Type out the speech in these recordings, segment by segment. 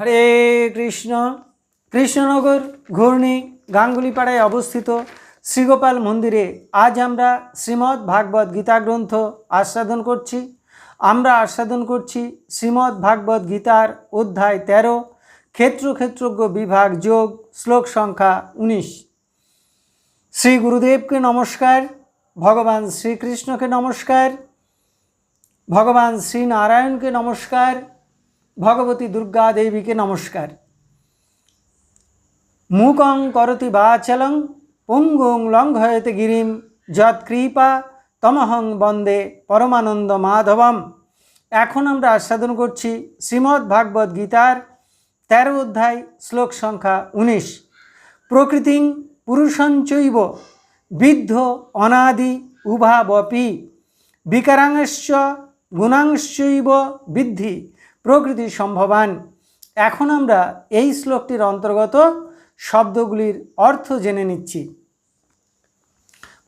হরে কৃষ্ণ। কৃষ্ণনগর ঘূর্ণি গাঙ্গুলিপাড়ায় অবস্থিত শ্রীগোপাল মন্দিরে আজ আমরা শ্রীমদ্ ভাগবত গীতা গ্রন্থ আস্বাদন করছি। আমরা আস্বাদন করছি শ্রীমদ্ ভাগবত গীতার অধ্যায় তেরো, ক্ষেত্র ক্ষেত্রজ্ঞ বিভাগ যোগ, শ্লোক সংখ্যা উনিশ। শ্রী গুরুদেবকে নমস্কার, ভগবান শ্রীকৃষ্ণকে নমস্কার, ভগবান শ্রীনারায়ণকে নমস্কার ভগবতী দুর্গা দেবীকে নমস্কার। মুকং করতি বাচলং, পঙ্গুং লঙ্ঘয়তে গিরিম যৎকৃপা তমহং বন্দে পরমানন্দ মাধবম। এখন আমরা আস্বাদন করছি শ্রীমদ্ ভাগবত গীতার তেরো অধ্যায়, শ্লোক সংখ্যা উনিশ। প্রকৃতিং পুরুষঞ্চৈব বিদ্ধ অনাদি উভাবপি, বিকারাংশ্চ গুণাংশৈব বৃদ্ধি। প্রকৃতি সম্ভবান এখন আমরা এই শ্লোকটির অন্তর্গত শব্দগুলির অর্থ জেনে নিচ্ছি।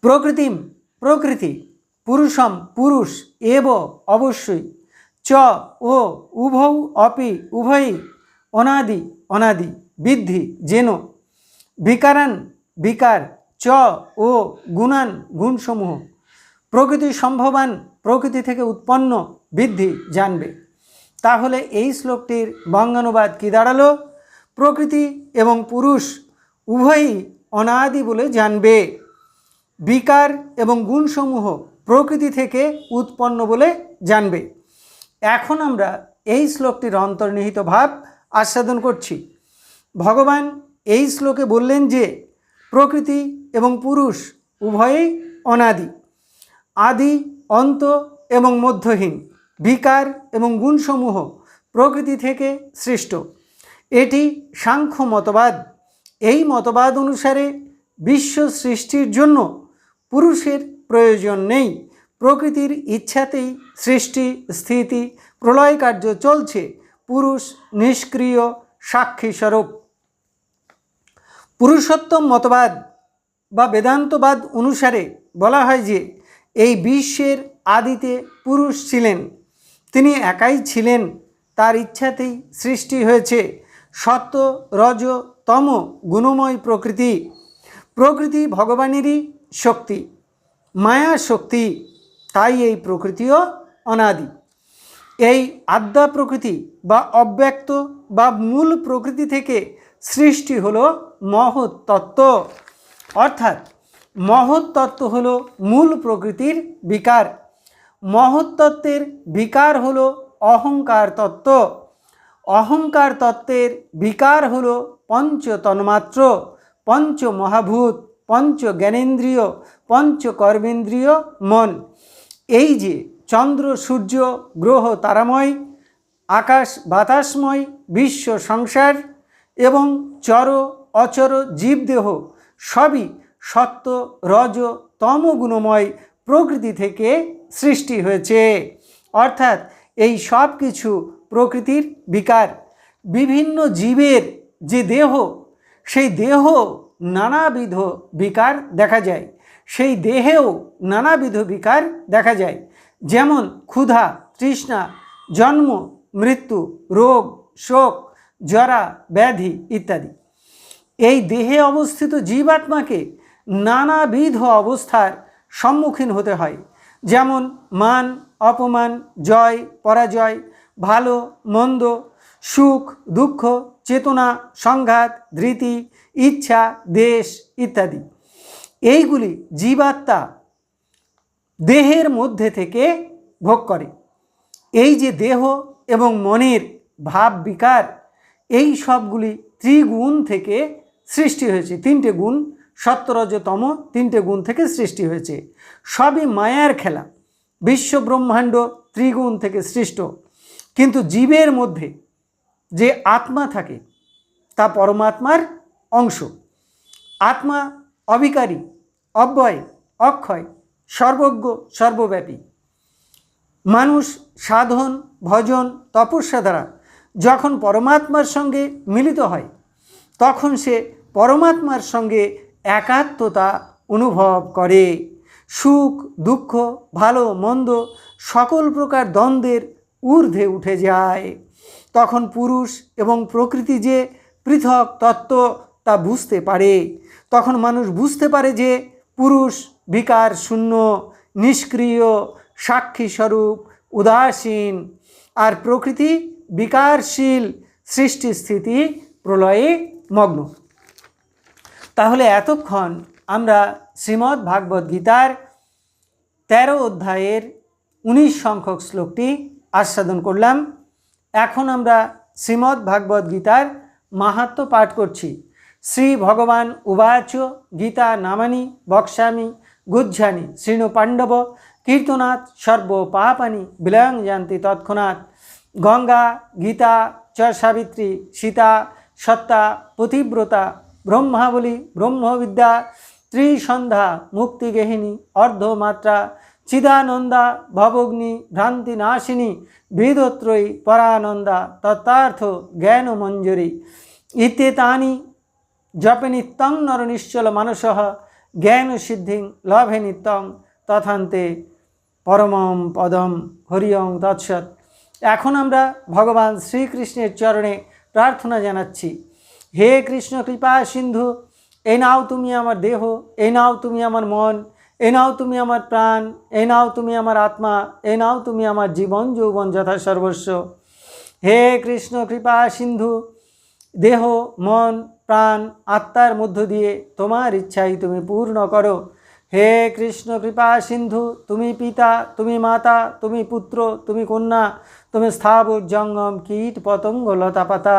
প্রকৃতিম, প্রকৃতি, পুরুষম, পুরুষ, এব, অবশ্যই, চ, ও, উভৌ, অপি, উভয়ই, অনাদি অনাদি, বৃদ্ধি যেন বিকারান, বিকার, চ, ও, গুণান, গুণসমূহ। প্রকৃতি সম্ভবান প্রকৃতি থেকে উৎপন্ন বৃদ্ধি জানবে। তাহলে এই শ্লোকটির বঙ্গানুবাদ কী দাঁড়াল? প্রকৃতি এবং পুরুষ উভয়ই অনাদি বলে জানবে। বিকার এবং গুণসমূহ প্রকৃতি থেকে উৎপন্ন বলে জানবে। এখন আমরা এই শ্লোকটির অন্তর্নিহিত ভাব আস্বাদন করছি। ভগবান এই শ্লোকে বললেন যে, প্রকৃতি এবং পুরুষ উভয়েই অনাদি, আদি, অন্ত এবং মধ্যহীন। বিকার এবং গুণসমূহ প্রকৃতি থেকে সৃষ্ট। এটি সাংখ্য মতবাদ। এই মতবাদ অনুসারে বিশ্ব সৃষ্টির জন্য পুরুষের প্রয়োজন নেই। প্রকৃতির ইচ্ছাতেই সৃষ্টি, স্থিতি, প্রলয় কার্য চলছে। পুরুষ নিষ্ক্রিয় সাক্ষী স্বরূপ পুরুষোত্তম মতবাদ বা বেদান্তবাদ অনুসারে বলা হয় যে, এই বিশ্বের আদিতে পুরুষ ছিলেন। তিনি একাই ছিলেন, তার ইচ্ছাতেই সৃষ্টি হয়েছে সত্য, রজ, তম গুণময় প্রকৃতি। প্রকৃতি ভগবানেরই শক্তি, মায়া শক্তি, তাই এই প্রকৃতিও অনাদি। এই আদ্যা প্রকৃতি বা অব্যক্ত বা মূল প্রকৃতি থেকে সৃষ্টি হলো মহৎ তত্ত্ব অর্থাৎ মহৎ তত্ত্ব হলো মূল প্রকৃতির বিকার। মহৎ তত্ত্বের বিকার হলো অহংকার তত্ত্ব। অহংকার তত্ত্বের বিকার হলো পঞ্চ তন্মাত্র পঞ্চ মহাভূত পঞ্চ জ্ঞানেন্দ্রিয় পঞ্চ কর্মেন্দ্রিয় মন। এই যে চন্দ্র, সূর্য, গ্রহ, তারাময়, আকাশ, বাতাসময়, বিশ্ব সংসার এবং চর, অচর, জীবদেহ সবই সত্য, রজ, তম, গুণময় প্রকৃতি থেকে সৃষ্টি হয়েছে। অর্থাৎ এই সব কিছু প্রকৃতির বিকার। বিভিন্ন জীবের যে দেহ, সেই দেহ নানাবিধ বিকার দেখা যায়। সেই দেহেও নানাবিধ বিকার দেখা যায়। যেমন ক্ষুধা, তৃষ্ণা, জন্ম, মৃত্যু, রোগ, শোক, জরা, ব্যাধি ইত্যাদি। এই দেহে অবস্থিত জীবাত্মাকে নানাবিধ অবস্থার সম্মুখীন হতে হয়। যেমন মান, অপমান, জয়, পরাজয়, ভালো, মন্দ, সুখ, দুঃখ, চেতনা, সংঘাত, ধৃতি, ইচ্ছা, দেশ ইত্যাদি। এইগুলি জীবাত্মা দেহের মধ্যে থেকে ভোগ করে। এই যে দেহ এবং মনের ভাব বিকার, এই সবগুলি ত্রিগুণ থেকে সৃষ্টি হয়েছে, তিনটে গুণ সত্যরজতম তিনটে গুণ থেকে সৃষ্টি হয়েছে। সবই মায়ার খেলা। বিশ্ব ব্রহ্মাণ্ড ত্রিগুণ থেকে সৃষ্ট। কিন্তু জীবের মধ্যে যে আত্মা থাকে, তা পরমাত্মার অংশ। আত্মা অবিকারী, অব্যয়, অক্ষয়, সর্বজ্ঞ, সর্বব্যাপী। মানুষ, সাধন, ভজন, তপস্যা দ্বারা যখন পরমাত্মার সঙ্গে মিলিত হয়, তখন সে পরমাত্মার সঙ্গে একাত্মতা অনুভব করে। সুখ, দুঃখ, ভালো, মন্দ সকল প্রকার দ্বন্দ্বের ঊর্ধ্বে উঠে যায়। তখন পুরুষ এবং প্রকৃতি যে পৃথক তত্ত্ব তা বুঝতে পারে। তখন মানুষ বুঝতে পারে যে পুরুষ বিকার শূন্য, নিষ্ক্রিয় সাক্ষী স্বরূপ উদাসীন আর প্রকৃতি বিকারশীল সৃষ্টি স্থিতি প্রলয়ে মগ্ন। তাহলে এতক্ষণ আমরা শ্রীমদ্ ভাগবত গীতার তেরো অধ্যায়ের উনিশ সংখ্যক শ্লোকটি আস্বাদন করলাম। এখন আমরা শ্রীমদ্ ভাগবত গীতার মাহাত্ম পাঠ করছি। শ্রী ভগবান উবাচ গীতা নামানি বক্সামি গুজ্জানি শৃণু পাণ্ডব কীর্তনাথ সর্ব পাপানি বিলয়ং যান্তি তৎক্ষণাৎ গঙ্গা গীতা চ সাবিত্রী সীতা সত্তা পতিব্রতা ব্রহ্মাবলী, ব্রহ্মবিদ্যা, ত্রিসন্ধ্যা মুক্তিগেহিনী অর্ধমাত্রা, চিদানন্দা, ভবগ্নি ভ্রান্তি নাশিনী বেদত্রয়ী পরানন্দা, তত্ত্বার্থ, জ্ঞানমঞ্জরি ইত্যেতানি জপে নিত্যং নর নিশ্চল মানস জ্ঞান সিদ্ধিং লভে নিত্যং তথান্তে পরমম পদম হরিয়ং তৎসৎ। এখন আমরা ভগবান শ্রীকৃষ্ণের চরণে প্রার্থনা জানাচ্ছি। হে কৃষ্ণ, কৃপা, সিন্ধু, এ নাও তুমি আমার দেহ, এ নাও তুমি আমার মন, এ নাও তুমি আমার প্রাণ, এ নাও তুমি আমার আত্মা, এ নাও তুমি আমার জীবন, যৌবন যথা সর্বস্ব। হে কৃষ্ণ, কৃপা, সিন্ধু, দেহ, মন, প্রাণ, আত্মার মধ্য দিয়ে তোমার ইচ্ছাই তুমি পূর্ণ করো। হে কৃষ্ণ, কৃপা, সিন্ধু, তুমি পিতা, তুমি মাতা, তুমি পুত্র, তুমি কন্যা, তুমি স্থাবর, জঙ্গম, কীট, পতঙ্গ লতা পাতা